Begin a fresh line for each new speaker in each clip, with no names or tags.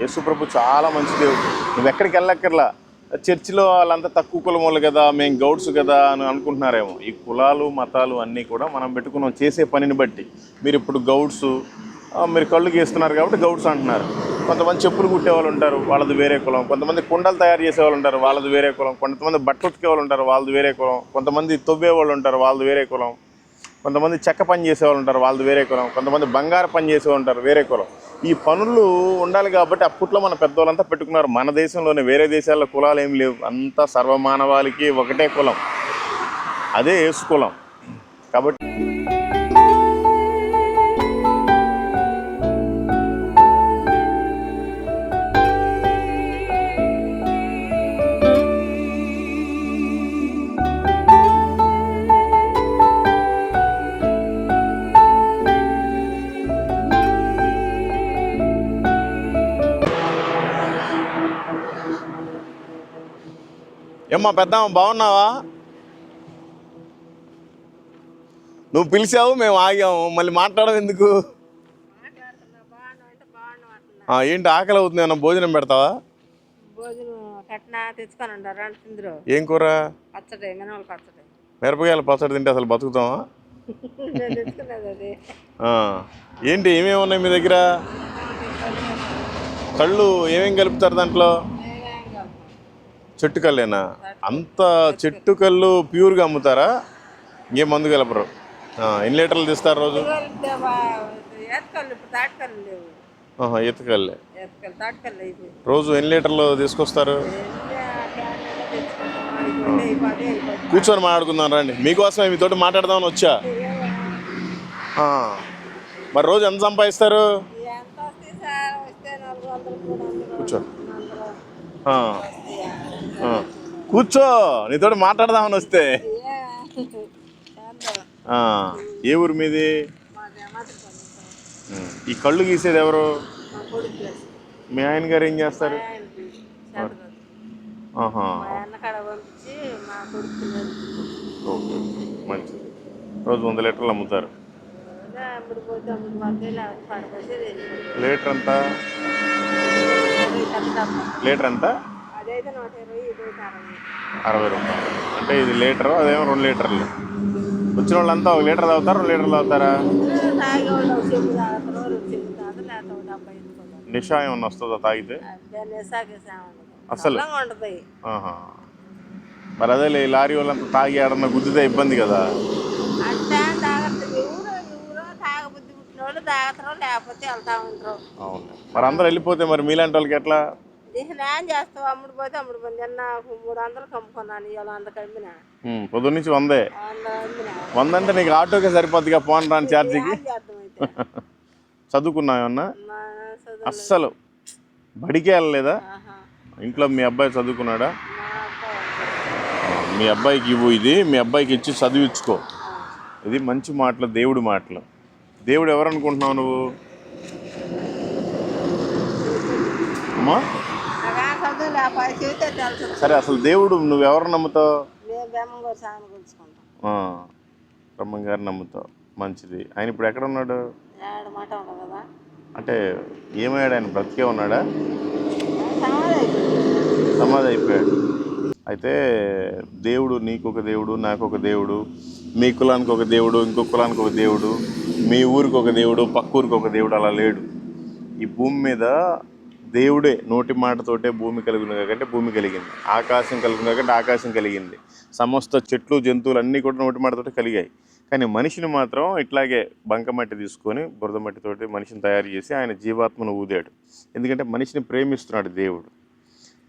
యేసుప్రభు చాలా మంచి దేవుడు. నువ్వు ఎక్కడికి వెళ్ళక్కర్లా. చర్చిలో వాళ్ళంతా తక్కువ కులం వాళ్ళు కదా మేము గౌడ్స్ కదా అని అనుకుంటున్నారేమో. ఈ కులాలు మతాలు అన్నీ కూడా మనం పెట్టుకున్నాం చేసే పనిని బట్టి. మీరు ఇప్పుడు గౌడ్స్ మీరు కళ్ళు గీస్తున్నారు కాబట్టి గౌడ్స్ అంటున్నారు. కొంతమంది చెప్పులు కుట్టే వాళ్ళు ఉంటారు వాళ్ళది వేరే కులం. కొంతమంది కుండలు తయారు చేసే వాళ్ళు ఉంటారు వాళ్ళది వేరే కులం. కొంతమంది బట్టలు ఉతికే వాళ్ళు ఉంటారు వాళ్ళది వేరే కులం. కొంతమంది తొవ్వే వాళ్ళు ఉంటారు వాళ్ళది వేరే కులం. కొంతమంది చెక్క పని చేసేవాళ్ళు ఉంటారు వాళ్ళది వేరే కులం. కొంతమంది బంగారు పని చేసేవాళ్ళు ఉంటారు వేరే కులం. ఈ పనులు ఉండాలి కాబట్టి అప్పట్లో మన పెద్దవాళ్ళంతా పెట్టుకున్నారు. మన దేశంలోనే వేరే దేశాల్లో కులాలు ఏం లేవు. అంతా సర్వమానవాళికి ఒకటే కులం. అదే యేసు కులం. కాబట్టి ఏమ్మా పెద్దమ్మ బాగున్నావా? నువ్వు పిలిచావు మేము ఆగాము. మళ్ళీ మాట్లాడడం ఎందుకు? ఏంటి ఆకలి అవుతుంది ఏమన్నా భోజనం పెడతావా? ఏం కూర? మిరపకాయల పచ్చడి తింటే అసలు బతుకుతావా? ఏంటి ఏమేమి ఉన్నాయి మీ దగ్గర? కళ్ళు ఏమేం కలుపుతారు దాంట్లో? చెట్టు కల్లేనా? అంత చెట్టు కళ్ళు ప్యూర్గా అమ్ముతారా? ఇంకేం మందు కలపరు. ఎన్ని లీటర్లు తీస్తారు రోజు?
అయిపోయి
రోజు ఎన్ని లీటర్లు తీసుకొస్తారు? కూర్చొని మాట్లాడుకుందాం రండి. మీకోసమే మీతోటి మాట్లాడదామని వచ్చా? మరి రోజు ఎంత సంపాదిస్తారు?
ఎంత
కూర్చో నీతోటి మాట్లాడదామని వస్తే.
ఏ,
ఊరు మీది. ఈ కళ్ళు గీసేది ఎవరు?
మా
ఆయన గారు ఏం చేస్తారు? మంచిది. రోజు వంద లీటర్లు అమ్ముతారు. లీటర్ ఎంత? లీటర్ ఎంత?
అరవై.
రూపాయలు. అంటే ఇది లీటరు అదేమో రెండు లీటర్లు. వచ్చిన వాళ్ళంతా ఒక లీటర్ తాగుతారు రెండు లీటర్లు తాగుతారా? నిషా ఏమన్నా వస్తుందా తాగితే? అసలు? మరి అదే లారీ వాళ్ళంతా తాగి ఆడన్నా గుద్దితే ఇబ్బంది కదా. అవును. మరి అందరూ వెళ్ళిపోతే మరి మీలాంటి వాళ్ళకి ఎట్లా?
దీన్ని ఏం చేస్తావు అమ్ముడు పోతే అమ్ముడు నిన్న మూడు వందలు కమ్ముకున్నాను ఇవాళ వందకి అమ్మినా.
ఉం, పొద్దున్న నుంచి వందే.
వంద
అంటే నీకు ఆటోకే సరిపోద్దిగా పోను రాని ఛార్జీకి?
ఏం చేద్దాం అయితే?
చదువుకున్నావు ఏమన్నా?
మా చదువు
అస్సలు. బడికే వెళ్ళలేదా. ఇంట్లో మీ అబ్బాయి చదువుకున్నాడా?
మీ
అబ్బాయికి ఇవ్వు ఇది మీ అబ్బాయికి ఇచ్చి చదివించుకో ఇది మంచి మాటలు దేవుడి మాటలు. దేవుడు ఎవరు అనుకుంటున్నావు నువ్వు? అమ్మా
నాకు ఆ చదువు లేకపోతే చెబితే తెలుసు
సరే అసలు దేవుడు నువ్వు ఎవరు నమ్ముతావు బ్రహ్మం గారు నమ్ముతావు. మంచిది. ఆయన ఇప్పుడు ఎక్కడ ఉన్నాడు? అంటే ఏమయ్యాడు ఆయన? బ్రతికే ఉన్నాడా?
సమాధి
అయిపోయాడు. అయితే దేవుడు నీకు ఒక దేవుడు నాకు ఒక దేవుడు మీ కులానికి ఒక దేవుడు ఇంకో కులానికి ఒక దేవుడు మీ ఊరికి ఒక దేవుడు పక్క ఊరికి ఒక దేవుడు అలా లేడు. ఈ భూమి మీద దేవుడే నోటి మాటతోటే భూమి కలిగిన కంటే భూమి కలిగింది. ఆకాశం కలిగిన కంటే ఆకాశం కలిగింది. సమస్త చెట్లు జంతువులు అన్నీ కూడా నోటి మాటతోటే కలిగాయి. కానీ మనిషిని మాత్రం ఇట్లాగే బంకమట్టి తీసుకొని బురద మట్టితోటి మనిషిని తయారు చేసి ఆయన జీవాత్మను ఊదాడు. ఎందుకంటే మనిషిని ప్రేమిస్తున్నాడు దేవుడు.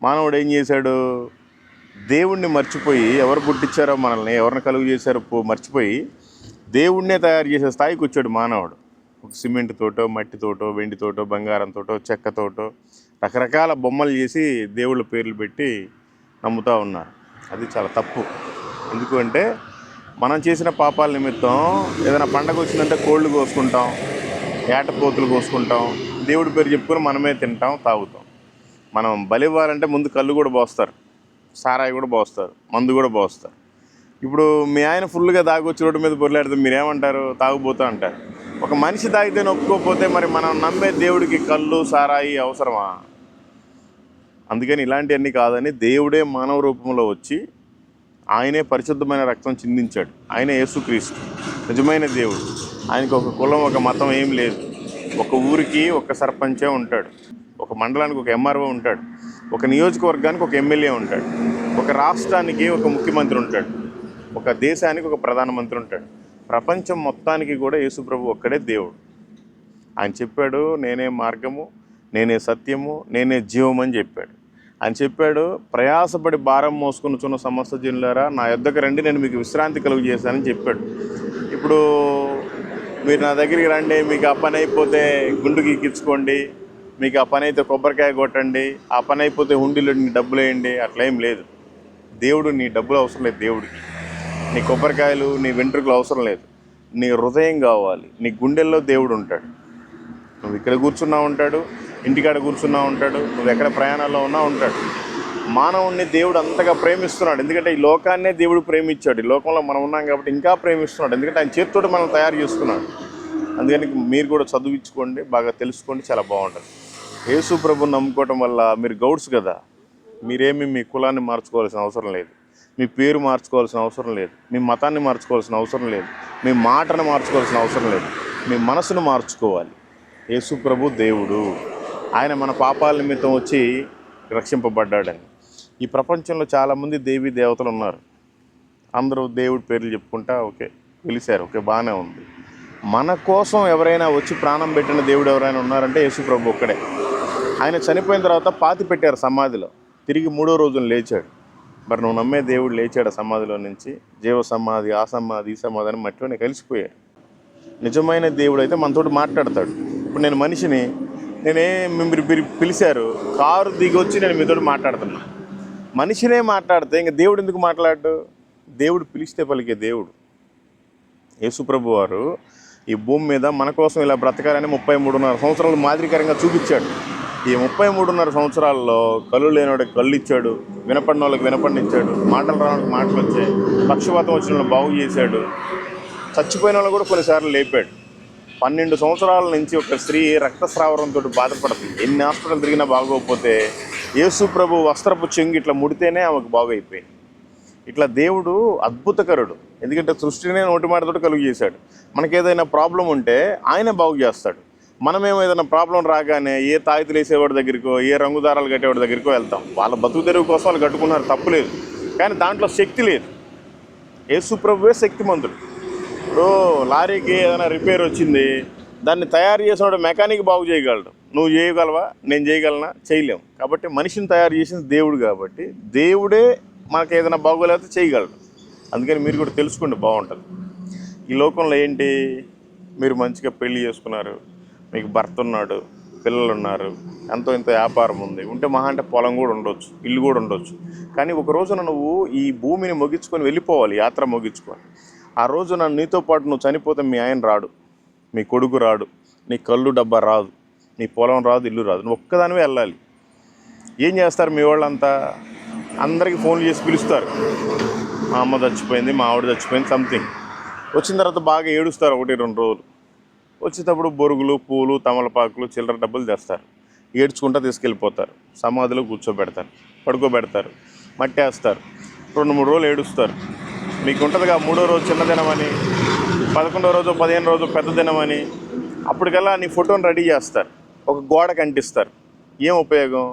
మానవుడు ఏం చేశాడు? దేవుణ్ణి మర్చిపోయి ఎవరు పుట్టించారో మనల్ని ఎవరిని కలుగు చేశారో పో- మర్చిపోయి దేవుణ్ణే తయారు చేసే స్థాయికి వచ్చాడు మానవుడు. ఒక సిమెంట్ తోటో మట్టితోటో వెండితోటో బంగారంతోటో చెక్కతోటో రకరకాల బొమ్మలు చేసి దేవుళ్ళ పేర్లు పెట్టి నమ్ముతూ ఉన్నారు. అది చాలా తప్పు. ఎందుకంటే మనం చేసిన పాపాల నిమిత్తం ఏదైనా పండగ వచ్చిందంటే కోళ్ళు కోసుకుంటాం ఏటపోతులు కోసుకుంటాం దేవుడి పేరు చెప్పుకొని మనమే తింటాం తాగుతాం. మనం బలివ్వాలంటే ముందు కళ్ళు కూడా పోస్తారు సారాయి కూడా పోస్తారు మందు కూడా పోస్తారు. ఇప్పుడు మీ ఆయన ఫుల్గా తాగొచ్చి రోడ్డు మీద పొరలాడితే మీరేమంటారు? తాగుపోతా అంటారు. ఒక మనిషి తాగితే ఒప్పుకోకపోతే మరి మనం నమ్మే దేవుడికి కళ్ళు సారాయి అవసరమా? అందుకని ఇలాంటివన్నీ కాదని దేవుడే మానవ రూపంలో వచ్చి ఆయనే పరిశుద్ధమైన రక్తం చిందించాడు. ఆయనే యేసుక్రీస్తు. నిజమైన దేవుడు. ఆయనకు ఒక కులం ఒక మతం ఏం లేదు. ఒక ఊరికి ఒక సర్పంచే ఉంటాడు. ఒక మండలానికి ఒక ఎంఆర్ఓ ఉంటాడు. ఒక నియోజకవర్గానికి ఒక ఎమ్మెల్యే ఉంటాడు. ఒక రాష్ట్రానికి ఒక ముఖ్యమంత్రి ఉంటాడు. ఒక దేశానికి ఒక ప్రధానమంత్రి ఉంటాడు. ప్రపంచం మొత్తానికి కూడా యేసుప్రభు ఒక్కడే దేవుడు. ఆయన చెప్పాడు నేనే మార్గము నేనే సత్యము నేనే జీవం అని చెప్పాడు. ఆయన చెప్పాడు ప్రయాసపడి భారం మోసుకునిచున్న సమస్త జనులారా నా యొద్దకు రండి నేను మీకు విశ్రాంతి కలుగు చేశానని చెప్పాడు. ఇప్పుడు మీరు నా దగ్గరికి రండి మీకు ఆ పని అయిపోతే గుండు ఎక్కించుకోండి మీకు ఆ పని అయితే కొబ్బరికాయ కొట్టండి ఆ పని అయిపోతే హుండీలో నీ డబ్బులు వేయండి అట్లా ఏం లేదు. దేవుడు నీ డబ్బులు అవసరం లేదు దేవుడికి. నీ కొబ్బరికాయలు నీ వెంట్రుకలు అవసరం లేదు. నీ హృదయం కావాలి. నీ గుండెల్లో దేవుడు ఉంటాడు. నువ్వు ఇక్కడ కూర్చున్నా ఉంటాడు ఇంటికాడ కూర్చున్నా ఉంటాడు నువ్వు ఎక్కడ ప్రయాణాల్లో ఉన్నా ఉంటాడు. మానవుణ్ణి దేవుడు అంతగా ప్రేమిస్తున్నాడు. ఎందుకంటే ఈ లోకాన్నే దేవుడు ప్రేమించాడు. ఈ లోకంలో మనం ఉన్నాం కాబట్టి ఇంకా ప్రేమిస్తున్నాడు. ఎందుకంటే ఆయన చేతితోటి మనం తయారు చేస్తున్నాడు. అందుకని మీరు కూడా చదివించుకోండి బాగా తెలుసుకోండి చాలా బాగుంటుంది. యేసు ప్రభుని నమ్ముకోవటం వల్ల మీరు గౌడ్స్ కదా. మీరేమి మీ కులాన్ని మార్చుకోవాల్సిన అవసరం లేదు. మీ పేరు మార్చుకోవాల్సిన అవసరం లేదు. మీ మతాన్ని మార్చుకోవాల్సిన అవసరం లేదు. మీ మాటను మార్చుకోవాల్సిన అవసరం లేదు. మీ మనసును మార్చుకోవాలి. యేసు ప్రభు దేవుడు. ఆయన మన పాపాల నిమిత్తం వచ్చి రక్షింపబడ్డాడని. ఈ ప్రపంచంలో చాలామంది దేవీ దేవతలు ఉన్నారు. అందరూ దేవుడి పేర్లు చెప్పుకుంటా ఓకే పిలిచారు. ఓకే బాగానే ఉంది. మన కోసం ఎవరైనా వచ్చి ప్రాణం పెట్టిన దేవుడు ఎవరైనా ఉన్నారంటే యేసు ప్రభు ఒక్కడే. ఆయన చనిపోయిన తర్వాత పాతి పెట్టారు సమాధిలో. తిరిగి మూడో రోజున లేచాడు. మరి నువ్వు నమ్మే దేవుడు లేచాడు సమాధిలో నుంచి. జీవ సమాధి ఆ సమాధి ఈ సమాధి అని మట్టిలోనే కలిసిపోయాడు. నిజమైన దేవుడు అయితే మనతోటి మాట్లాడతాడు. ఇప్పుడు నేను మనిషిని నేనే మీరు మీరు పిలిచారు కారు దిగి వచ్చి నేను మీతో మాట్లాడుతున్నా. మనిషినే మాట్లాడితే ఇంకా దేవుడు ఎందుకు మాట్లాడు? దేవుడు పిలిస్తే పలికే దేవుడు. యేసుప్రభు వారు ఈ భూమి మీద మన కోసం ఇలా బ్రతకాలని ముప్పై మూడున్నర సంవత్సరాలు మాదిరికరంగా చూపించాడు. ఈ ముప్పై మూడున్నర సంవత్సరాల్లో కళ్ళు లేనివాడికి కళ్ళు ఇచ్చాడు వినపడిన వాళ్ళకి వినపడినిచ్చాడు మాటలు రావడానికి మాటలు వచ్చాయి పక్షపాతం వచ్చిన వాళ్ళు బాగు చేశాడు చచ్చిపోయిన వాళ్ళు కూడా కొన్నిసార్లు లేపాడు. పన్నెండు సంవత్సరాల నుంచి ఒక స్త్రీ రక్తస్రావరంతో బాధపడుతుంది. ఎన్ని హాస్పిటల్ తిరిగినా బాగోకపోతే యేసు ప్రభు వస్త్రపు చెంగు ఇట్లా ముడితేనే ఆమెకు బాగైపోయింది. ఇట్లా దేవుడు అద్భుతకరుడు. ఎందుకంటే సృష్టినే నోటి మాటతో కలుగు చేశాడు. మనకేదైనా ప్రాబ్లం ఉంటే ఆయన బాగు చేస్తాడు. మనమేమో ఏదైనా ప్రాబ్లం రాగానే ఏ తాయితులు వేసేవాడి దగ్గరికో ఏ రంగుదారాలు కట్టేవాడి దగ్గరికో వెళ్తాం. వాళ్ళ బతుకు తెరువు కోసం వాళ్ళు కట్టుకున్నారు తప్పులేదు కానీ దాంట్లో శక్తి లేదు. యేసు ప్రభువే శక్తిమంతుడు. ఇప్పుడు లారీకి ఏదైనా రిపేర్ వచ్చింది దాన్ని తయారు చేసినోడు మెకానిక్ బాగు చేయగలడు. నువ్వు చేయగలవా? నేను చేయగలనా? చేయలేము కాబట్టి మనిషిని తయారు చేసింది దేవుడు కాబట్టి దేవుడే మనకు ఏదైనా బాగోలేకపోతే చేయగలడు. అందుకని మీరు కూడా తెలుసుకోండి బాగుంటుంది. ఈ లోకంలో ఏంటి? మీరు మంచిగా పెళ్ళి చేసుకున్నారు. మీకు భర్త ఉన్నాడు పిల్లలు ఉన్నారు ఎంతో ఇంత వ్యాపారం ఉంది. ఉంటే మహా అంటే పొలం కూడా ఉండొచ్చు ఇల్లు కూడా ఉండొచ్చు. కానీ ఒక రోజున నువ్వు ఈ భూమిని ముగించుకొని వెళ్ళిపోవాలి యాత్ర ముగించుకొని. ఆ రోజున నీతో పాటు నువ్వు చనిపోతే మీ ఆయన రాడు మీ కొడుకు రాడు నీ కళ్ళు డబ్బా రాదు నీ పొలం రాదు ఇల్లు రాదు. నువ్వు ఒక్కదానివే వెళ్ళాలి. ఏం చేస్తారు మీ వాళ్ళంతా? అందరికీ ఫోన్లు చేసి పిలుస్తారు. మా అమ్మ చచ్చిపోయింది మా ఆవిడ చచ్చిపోయింది సంథింగ్ వచ్చిన తర్వాత బాగా ఏడుస్తారు ఒకటి రెండు రోజులు. వచ్చేటప్పుడు బొరుగులు పూలు తమలపాకులు చిల్లర డబ్బులు తెస్తారు. ఏడ్చుకుంటా తీసుకెళ్ళిపోతారు. సమాధిలో కూర్చోబెడతారు పడుకోబెడతారు మట్టేస్తారు. రెండు మూడు రోజులు ఏడుస్తారు. మీకు ఉంటుందిగా మూడో రోజు చిన్న దినమని పదకొండో రోజు పదిహేను రోజు పెద్ద దినమని అప్పటికల్లా నీ ఫోటోని రెడీ చేస్తారు. ఒక గోడకు అంటిస్తారు ఏం ఉపయోగం?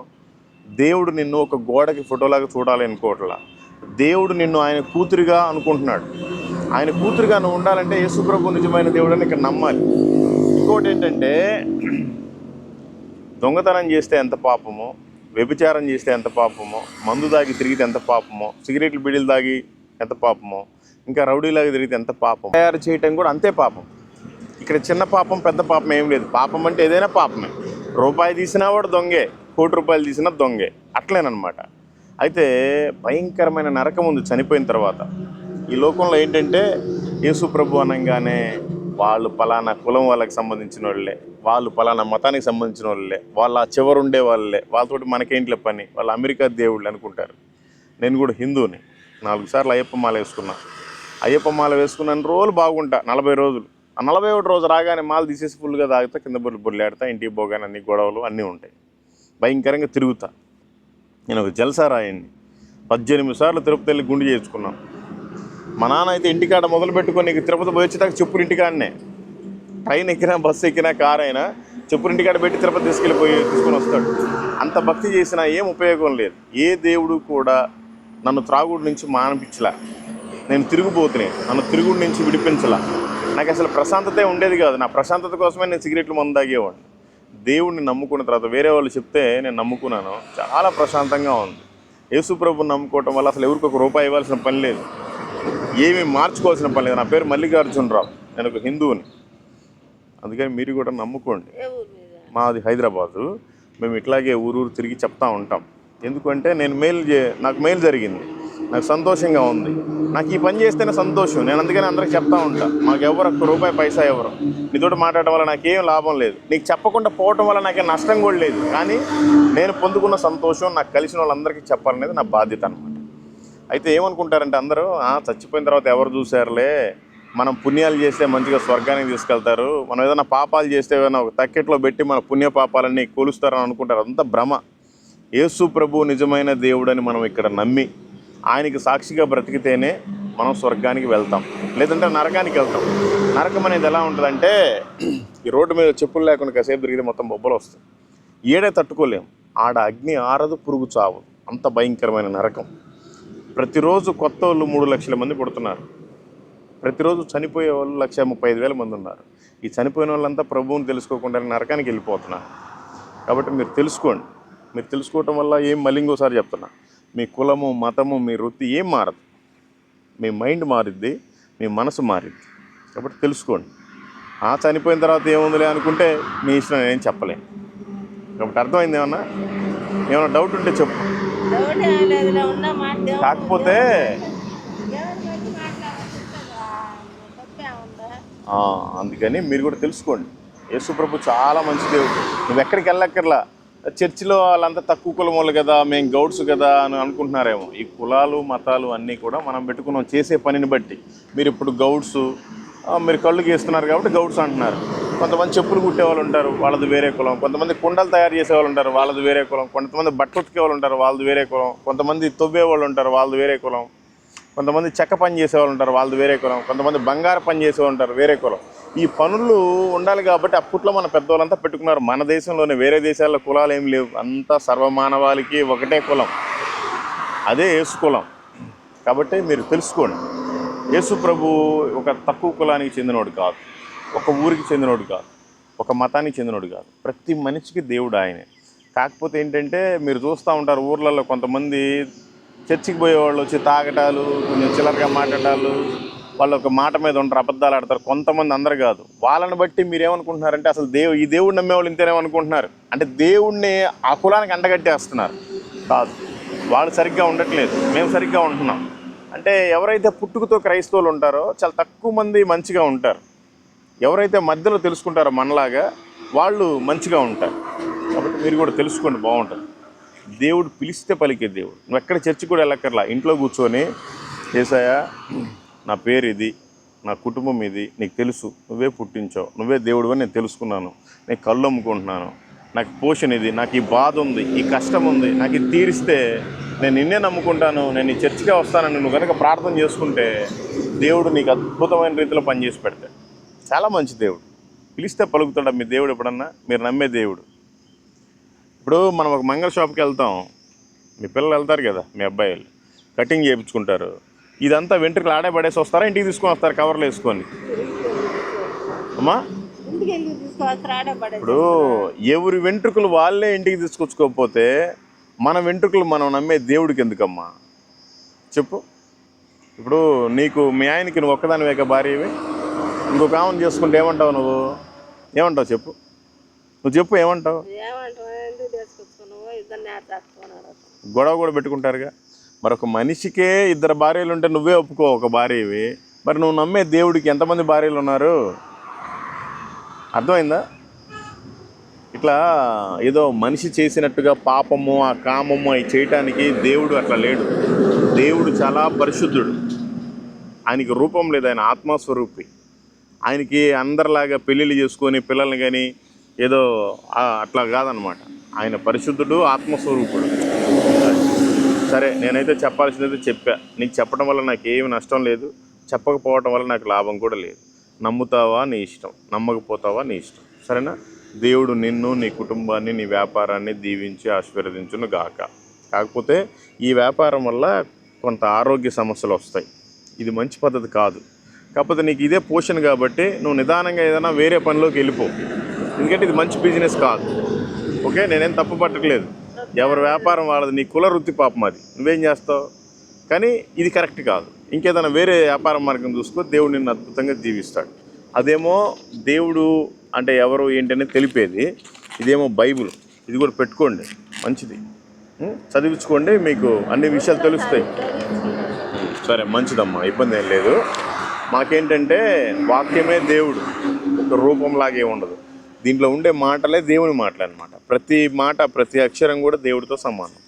దేవుడు నిన్ను ఒక గోడకి ఫోటోలాగా చూడాలి అనుకోవట్లా. దేవుడు నిన్ను ఆయన కూతురిగా అనుకుంటున్నాడు. ఆయన కూతురిగా నువ్వు ఉండాలంటే యేసుప్రభు నిజమైన దేవుడు ఇక్కడ నమ్మాలి. ఇంకోటి ఏంటంటే దొంగతనం చేస్తే ఎంత పాపమో వ్యభిచారం చేస్తే ఎంత పాపమో మందు దాగి తిరిగితే ఎంత పాపమో సిగరెట్లు బిడీలు దాగి ఎంత పాపమో ఇంకా రౌడీలాగా తిరిగితే ఎంత పాపం తయారు చేయటం కూడా అంతే పాపం. ఇక్కడ చిన్న పాపం పెద్ద పాపం ఏం లేదు. పాపం అంటే ఏదైనా పాపమే. రూపాయి తీసినా కూడా దొంగే కోటి రూపాయలు తీసినా దొంగే. అట్లేనమాట అయితే భయంకరమైన నరకం ఉంది చనిపోయిన తర్వాత. ఈ లోకంలో ఏంటంటే యేసు ప్రభు అనగానే వాళ్ళు పలానా కులం వాళ్ళకి సంబంధించిన వాళ్ళే. వాళ్ళు పలానా మతానికి సంబంధించిన వాళ్ళే. వాళ్ళ ఆ చివరు ఉండే వాళ్ళే. వాళ్ళతోటి మనకేంట్లే పని? వాళ్ళు అమెరికా దేవుళ్ళు అనుకుంటారు. నేను కూడా హిందూని నాలుగు సార్లు అయ్యప్ప మాల వేసుకున్నా. అయ్యప్ప మాల వేసుకున్న రోజులు బాగుంటా. నలభై రోజులు. ఆ నలభై ఒకటి రోజు రాగానే మాల తీసేసి ఫుల్గా తాగుతా కింద బొర్లు బొర్లాడతా ఇంటికి పోగానే అన్ని గొడవలు అన్నీ ఉంటాయి. భయంకరంగా తిరుగుతా. నేను ఒక జల్సా రాయండి పద్దెనిమిది సార్లు తిరుపతి వెళ్ళి గుండు చేయించుకున్నాం మా నాన్న అయితే ఇంటికాడ మొదలు పెట్టుకొని తిరుపతి పోయి వచ్చేదాకా చెప్పులు ఇంటికాడనే. ట్రైన్ ఎక్కినా బస్సు ఎక్కినా కార్ అయినా చెప్పులు ఇంటికాడ పెట్టి తిరుపతి తీసుకెళ్ళిపోయి తీసుకొని వస్తాడు. అంత భక్తి చేసినా ఏం ఉపయోగం లేదు. ఏ దేవుడు కూడా నన్ను త్రాగుడు నుంచి మానిపించలా. నేను తిరిగిపోతునే నన్ను తిరుగుడు నుంచి విడిపించలా. నాకు అసలు ప్రశాంతతే ఉండేది కాదు. నా ప్రశాంతత కోసమే నేను సిగరెట్లు మందు తాగేవాడిని. దేవుడిని నమ్ముకున్న తర్వాత వేరే వాళ్ళు చెప్తే నేను నమ్ముకున్నాను. చాలా ప్రశాంతంగా ఉంది. యేసుప్రభుని నమ్ముకోవటం వల్ల అసలు ఎవరికి ఒక రూపాయి ఇవ్వాల్సిన పని లేదు. ఏమీ మార్చుకోవాల్సిన పని లేదు. నా పేరు మల్లికార్జునరావు. నేను ఒక హిందువుని. అందుకని మీరు కూడా నమ్ముకోండి.
మీద?
హైదరాబాదు. మేము ఇట్లాగే ఊరూరు తిరిగి చెప్తా ఉంటాం. ఎందుకంటే నేను మేలు చే నాకు మేలు జరిగింది. నాకు సంతోషంగా ఉంది. నాకు ఈ పని చేస్తేనే సంతోషం. నేను అందుకని అందరికి చెప్తా ఉంటా. మాకు ఎవరు ఒక్క రూపాయి పైసా ఎవరు. నీతోటి మాట్లాడటం వల్ల నాకేం లాభం లేదు. నీకు చెప్పకుండా పోవటం వల్ల నాకేం నష్టం కూడా లేదు. కానీ నేను పొందుకున్న సంతోషం నాకు కలిసిన వాళ్ళందరికీ చెప్పాలనేది నా బాధ్యత అనమాట అయితే ఏమనుకుంటారంటే అందరూ చచ్చిపోయిన తర్వాత ఎవరు చూసారులే మనం పుణ్యాలు చేస్తే మంచిగా స్వర్గానికి తీసుకెళ్తారు. మనం ఏదైనా పాపాలు చేస్తే ఏదైనా ఒక తక్కెట్లో పెట్టి మన పుణ్య పాపాలన్నీ కొలుస్తారని అనుకుంటారు. అదంతా భ్రమ. యేసు ప్రభు నిజమైన దేవుడని మనం ఇక్కడ నమ్మి ఆయనకి సాక్షిగా బ్రతికితేనే మనం స్వర్గానికి వెళ్తాం. లేదంటే నరకానికి వెళ్తాం. నరకం అనేది ఎలా ఉంటుందంటే ఈ రోడ్డు మీద చెప్పులు లేకుండా కాసేపు తిరిగితే మొత్తం బొబ్బలు వస్తాయి. ఏడే తట్టుకోలేం. ఆడ అగ్ని ఆరదు పురుగు చావు అంత భయంకరమైన నరకం. ప్రతిరోజు కొత్త వాళ్ళు మూడు లక్షల మంది పుడుతున్నారు. ప్రతిరోజు చనిపోయే వాళ్ళు లక్ష ముప్పై ఐదు వేల మంది ఉన్నారు. ఈ చనిపోయిన వాళ్ళంతా ప్రభువుని తెలుసుకోకుండా నరకానికి వెళ్ళిపోతున్నారు. కాబట్టి మీరు తెలుసుకోండి. మీరు తెలుసుకోవటం వల్ల ఏం మళ్ళీ ఇంకోసారి చెప్తున్నా. మీ కులము మతము మీ వృత్తి ఏం మారదు. మీ మైండ్ మారిద్ది మీ మనసు మారిద్ది. కాబట్టి తెలుసుకోండి. ఆ చనిపోయిన తర్వాత ఏముందిలే అనుకుంటే మీ ఇష్టం నేను చెప్పలేను. కాబట్టి అర్థమైంది ఏమన్నా? ఏమైనా డౌట్ ఉంటే చెప్పు. కాకపోతే అందుకని మీరు కూడా తెలుసుకోండి. యేసుప్రభు చాలా మంచి దేవుడు. నువ్వు ఎక్కడికి వెళ్ళక్కర్లా. చర్చిలో వాళ్ళంతా తక్కువ కులం వాళ్ళు కదా మేము గౌడ్స్ కదా అని అనుకుంటున్నారేమో. ఈ కులాలు మతాలు అన్నీ కూడా మనం పెట్టుకున్నాం చేసే పనిని బట్టి. మీరు ఇప్పుడు గౌడ్స్ మీరు కళ్ళు గీస్తున్నారు కాబట్టి గౌడ్స్ అంటున్నారు. కొంతమంది చెప్పులు కుట్టే వాళ్ళు ఉంటారు వాళ్ళది వేరే కులం. కొంతమంది కుండలు తయారు చేసే వాళ్ళు ఉంటారు వాళ్ళది వేరే కులం. కొంతమంది బట్టలు ఉతికేవాళ్ళు ఉంటారు వాళ్ళది వేరే కులం. కొంతమంది తొవ్వేవాళ్ళు ఉంటారు వాళ్ళది వేరే కులం. కొంతమంది చెక్క పని చేసేవాళ్ళు ఉంటారు వాళ్ళది వేరే కులం. కొంతమంది బంగారు పని చేసేవాళ్ళు ఉంటారు వేరే కులం. ఈ పనులు ఉండాలి కాబట్టి అప్పట్లో మన పెద్దవాళ్ళంతా పెట్టుకున్నారు. మన దేశంలోనే వేరే దేశాల్లో కులాలు ఏమి లేవు. అంతా సర్వమానవాళికి ఒకటే కులం. అదే యేసు కులం. కాబట్టి మీరు తెలుసుకోండి. యేసు ప్రభు ఒక తక్కువ కులానికి చెందినోడు కాదు. ఒక ఊరికి చెందినోడు కాదు. ఒక మతానికి చెందినోడు కాదు. ప్రతి మనిషికి దేవుడు ఆయనే. కాకపోతే ఏంటంటే మీరు చూస్తూ ఉంటారు ఊర్లలో కొంతమంది చర్చికి పోయేవాళ్ళు వచ్చి తాగటాలు కొంచెం చిల్లరగా మాట్లాడాలు వాళ్ళు ఒక మాట మీద ఉంటారు అబద్ధాలు ఆడతారు. కొంతమంది అందరు కాదు. వాళ్ళని బట్టి మీరేమనుకుంటున్నారంటే అసలు దేవు ఈ దేవుడు నమ్మేవాళ్ళు ఇంతేనేమనుకుంటున్నారు. అంటే దేవుణ్ణి ఆ కులానికి అంటగట్టేస్తున్నారు కాదు. వాళ్ళు సరిగ్గా ఉండట్లేదు. మేము సరిగ్గా ఉంటున్నాం. అంటే ఎవరైతే పుట్టుకతో క్రైస్తవులు ఉంటారో చాలా తక్కువ మంది మంచిగా ఉంటారు. ఎవరైతే మధ్యలో తెలుసుకుంటారో మనలాగా వాళ్ళు మంచిగా ఉంటారు. కాబట్టి మీరు కూడా తెలుసుకోండి బాగుంటుంది. దేవుడు పిలిస్తే పలికే దేవుడు. నువ్వు ఎక్కడ చర్చి కూడా వెళ్ళక్కర్లా. ఇంట్లో కూర్చొని ఏసయ్యా నా పేరు ఇది నా కుటుంబం ఇది నీకు తెలుసు. నువ్వే పుట్టించావు. నువ్వే దేవుడు అని నేను తెలుసుకున్నాను. నేను కళ్ళు అమ్ముకుంటున్నాను. నాకు పోషణ ఇది నాకు ఈ బాధ ఉంది ఈ కష్టం ఉంది. నాకు ఇది తీరిస్తే నేను నిన్నే నమ్ముకుంటాను. నేను ఈ చర్చికే వస్తానని నువ్వు కనుక ప్రార్థన చేసుకుంటే దేవుడు నీకు అద్భుతమైన రీతిలో పనిచేసి పెడతాడు. చాలా మంచి దేవుడు. పిలిస్తే పలుకుతాడా మీ దేవుడు ఎప్పుడన్నా? మీరు నమ్మే దేవుడు. ఇప్పుడు మనం ఒక మంగళ షాప్కి వెళ్తాం. మీ పిల్లలు వెళ్తారు కదా మీ అబ్బాయిలు. కటింగ్ చేయించుకుంటారు. ఇదంతా వెంట్రుకలు ఆడే పడేసి వస్తారా? ఇంటికి తీసుకొని వస్తారు కవర్లు వేసుకొని. అమ్మా? ఇప్పుడు ఎవరి వెంట్రుకలు వాళ్ళే ఇంటికి తీసుకొచ్చుకోకపోతే మన వెంట్రుకలు మనం నమ్మే దేవుడికి ఎందుకమ్మా? చెప్పు. ఇప్పుడు నీకు మీ ఆయనకి నువ్వు ఒక్కదాని వేక భార్యవి? ఇంకొక ఆమెను చేసుకుంటే ఏమంటావు నువ్వు? ఏమంటావు చెప్పు. నువ్వు చెప్పు ఏమంటావు? గొడవ కూడా పెట్టుకుంటారుగా. మరి ఒక మనిషికే ఇద్దరు భార్యలు ఉంటే నువ్వే ఒప్పుకో ఒక భార్యవి. మరి నువ్వు నమ్మే దేవుడికి ఎంతమంది భార్యలు ఉన్నారు? అర్థమైందా? ఇట్లా ఏదో మనిషి చేసినట్టుగా పాపము ఆ కామము అవి చేయటానికి దేవుడు అట్లా లేడు. దేవుడు చాలా పరిశుద్ధుడు. ఆయనకి రూపం లేదు ఆయన ఆత్మస్వరూపి. ఆయనకి అందరిలాగా పెళ్ళిళ్ళు చేసుకొని పిల్లల్ని కానీ ఏదో అట్లా కాదనమాట ఆయన పరిశుద్ధుడు ఆత్మస్వరూపుడు. సరే నేనైతే చెప్పాల్సింది చెప్పా. నీకు చెప్పడం వల్ల నాకు ఏమి నష్టం లేదు. చెప్పకపోవడం వల్ల నాకు లాభం కూడా లేదు. నమ్ముతావా నీ ఇష్టం. నమ్మకపోతావా నీ ఇష్టం. సరేనా? దేవుడు నిన్ను నీ కుటుంబాన్ని నీ వ్యాపారాన్ని దీవించి ఆశీర్వదించును గాక. కాకపోతే ఈ వ్యాపారం వల్ల కొంత ఆరోగ్య సమస్యలు వస్తాయి. ఇది మంచి పద్ధతి కాదు. కాకపోతే నీకు ఇదే పోషన్ కాబట్టి నువ్వు నిదానంగా ఏదైనా వేరే పనిలోకి వెళ్ళిపో. ఎందుకంటే ఇది మంచి బిజినెస్ కాదు. ఓకే? నేనేం తప్పు పట్టట్లేదు. ఎవరి వ్యాపారం వాళ్ళది నీ కుల వృత్తి పాపం అది. నువ్వేం చేస్తావు? కానీ ఇది కరెక్ట్ కాదు. ఇంకేదైనా వేరే వ్యాపార మార్గం చూసుకో దేవుడు నిన్ను అద్భుతంగా జీవిస్తాడు. అదేమో దేవుడు అంటే ఎవరు ఏంటనే తెలిపేది. ఇదేమో బైబుల్. ఇది కూడా పెట్టుకోండి. మంచిది. చదివించుకోండి మీకు అన్ని విషయాలు తెలుస్తాయి. సరే మంచిదమ్మా. ఇబ్బంది ఏం లేదు. మాకేంటంటే వాక్యమే దేవుడు. ఒక రూపంలాగే ఉండదు. దీంట్లో ఉండే మాటలే దేవుని మాటలే అనమాట ప్రతి మాట ప్రతి అక్షరం కూడా దేవుడితో సమానం.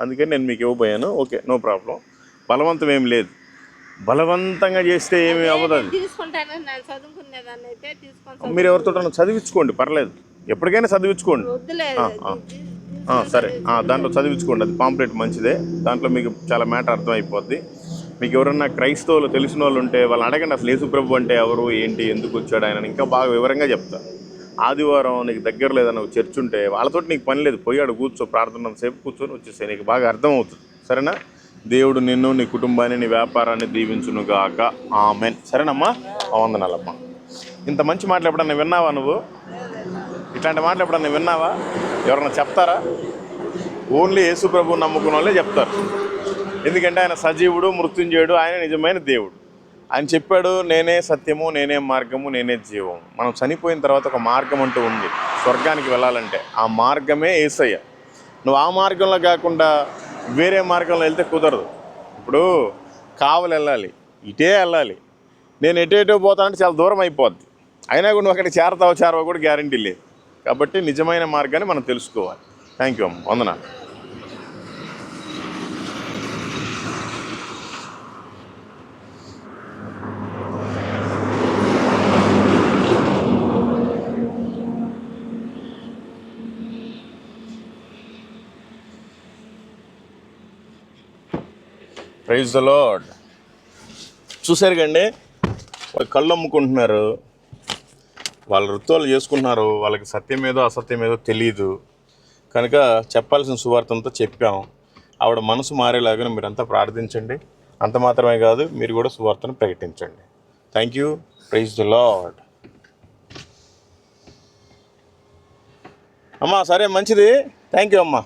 అందుకని నేను మీకు ఇవ్వబోయాను. Okay no problem. బలవంతం ఏం లేదు. బలవంతంగా చేస్తే ఏమి అవ్వదు మీరు ఎవరితో చదివించుకోండి పర్లేదు. ఎప్పటికైనా చదివించుకోండి. సరే. దాంట్లో చదివించుకోండి. అది పాంప్లెట్ మంచిదే. దాంట్లో మీకు చాలా మ్యాటర్ అర్థమైపోద్ది. మీకు ఎవరన్నా క్రైస్తవులు తెలిసిన వాళ్ళు ఉంటే వాళ్ళని అడగండి అసలు యేసుప్రభు అంటే ఎవరు ఏంటి ఎందుకు వచ్చాడు ఆయన ఇంకా బాగా వివరంగా చెప్తా. ఆదివారం నీకు దగ్గరలో ఏదైనా ఒక చర్చ్ ఉంటే వాళ్ళతో నీకు పని లేదు. పోయాడు కూర్చో ప్రార్థన సేపు కూర్చొని వచ్చేసే నీకు బాగా అర్థమవుతుంది. సరేనా? దేవుడు నిన్ను నీ కుటుంబాన్ని నీ వ్యాపారాన్ని దీవించును గాక ఆమెన్. సరేనమ్మా? వందనాలమ్మా. ఇంత మంచి మాటలు ఎప్పుడన్నా విన్నావా నువ్వు? ఇట్లాంటి మాటలు ఎప్పుడన్నా విన్నావా? ఎవరన్నా చెప్తారా? ఓన్లీ యేసు ప్రభు నమ్ముకున్న వాళ్ళే చెప్తారు. ఎందుకంటే ఆయన సజీవుడు మృత్యుంజయుడు ఆయన నిజమైన దేవుడు. ఆయన చెప్పాడు నేనే సత్యము నేనే మార్గము నేనే జీవము. మనం చనిపోయిన తర్వాత ఒక మార్గం అంటూ ఉంది స్వర్గానికి వెళ్ళాలంటే. ఆ మార్గమే ఏసయ్య. నువ్వు ఆ మార్గంలో కాకుండా వేరే మార్గంలో వెళ్తే కుదరదు. ఇప్పుడు కావలి వెళ్ళాలి ఇటే వెళ్ళాలి. నేను ఎటు ఎటో పోతానంటే చాలా దూరం అయిపోద్ది. అయినా కూడా నువ్వు అక్కడ చేరతావు చేరవో కూడా గ్యారంటీ లేదు. కాబట్టి నిజమైన మార్గాన్ని మనం తెలుసుకోవాలి. థ్యాంక్ యూ అమ్మ. వందనాలు. ప్రైజ్ ద లార్డ్ చూసారు కండి? వాళ్ళు కళ్ళు అమ్ముకుంటున్నారు. వాళ్ళ వృత్తులు చేసుకుంటున్నారు. వాళ్ళకి సత్యం ఏదో అసత్యం ఏదో తెలియదు కనుక చెప్పాల్సిన సువార్తంతో చెప్పాం. ఆవిడ మనసు మారేలాగా మీరంతా ప్రార్థించండి. అంత మాత్రమే కాదు మీరు కూడా సువార్తను ప్రకటించండి. Thank you praise the lord అమ్మా సరే మంచిది. థ్యాంక్ యూ అమ్మా.